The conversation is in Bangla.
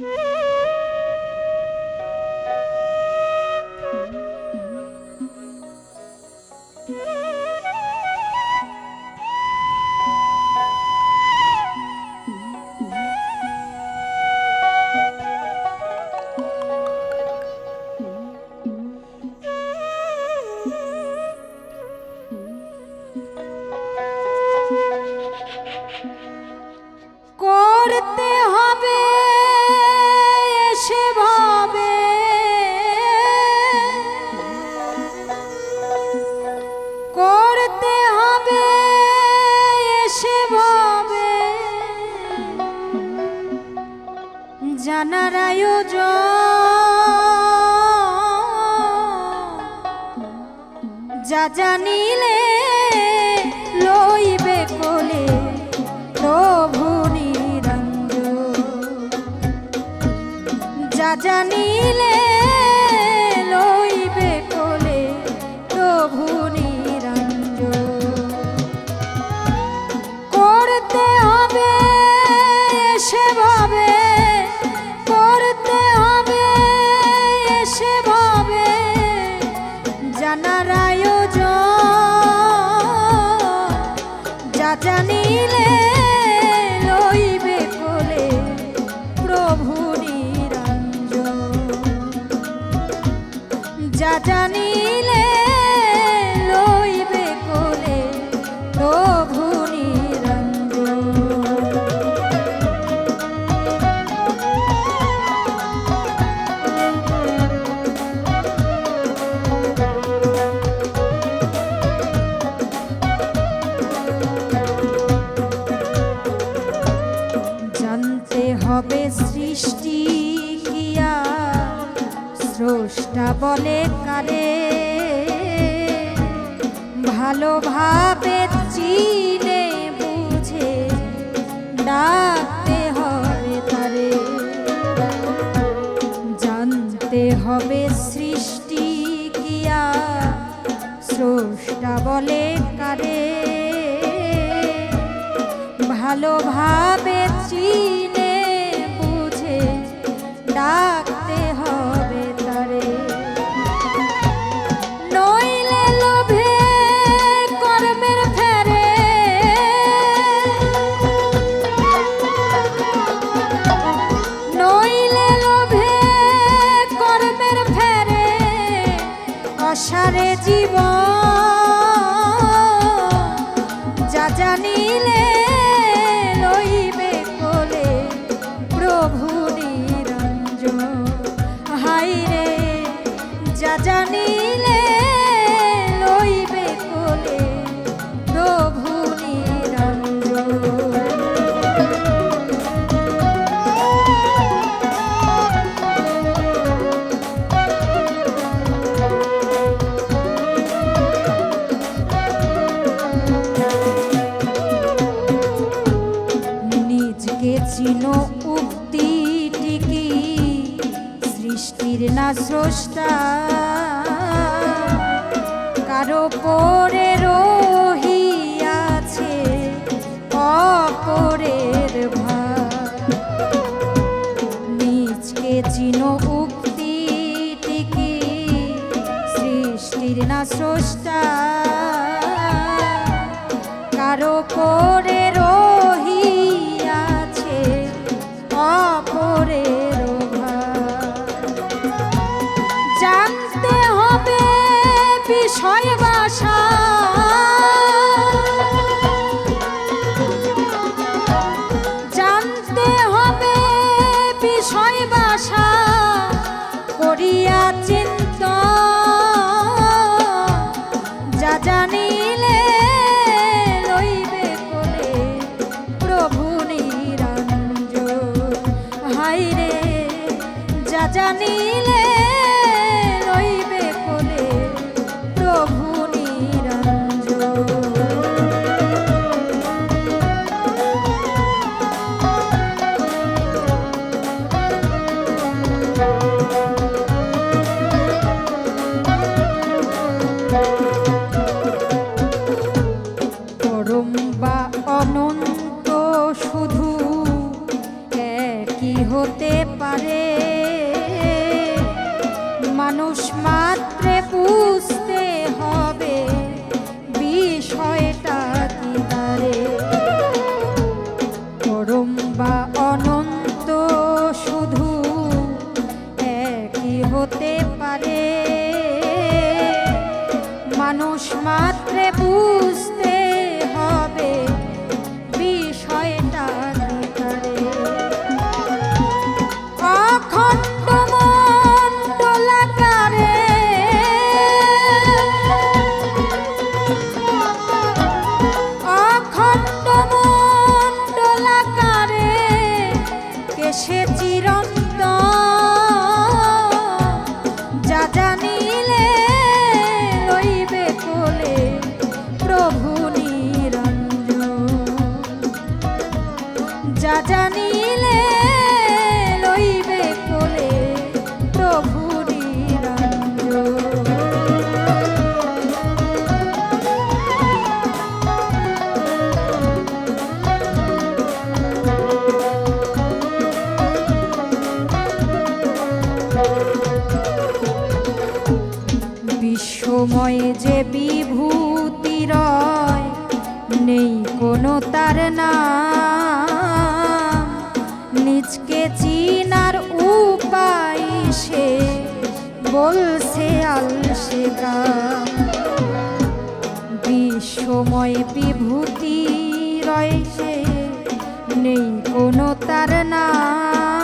Mm-hmm. জানিলে লইবে কোলে প্রভু নিরঞ্জন। যা জানিলে জানিলে বলে কারে ভালোভাবে চিনে বুঝে ডাকতে হবে তারে। জানতে হবে সৃষ্টি কিয়া, স্রষ্টা বলে কারে। ভালোভাবে চিনে বুঝে ডাকতে জীবন যা জানিলে স্রষ্টা কারও পরে রহিয়াছে অপরের ভার। নিজকে চিনো উক্তিটি কি সৃষ্টির না স্রষ্টা। কারও করে অনন্ত শুধু একই কি হতে পারে। কেশে চিরন্ত যা জানিলে রইবে কোলে প্রভু নিরঞ্জন। যা জানিলে বিশ্বময় যে বিভূতি রয়, নেই কোনো তার না নিজকে চিনার উপায় সে বলছে আলসেকা বিশ্বময় বিভূতি রয় সে, নেই কোনো তার নাম।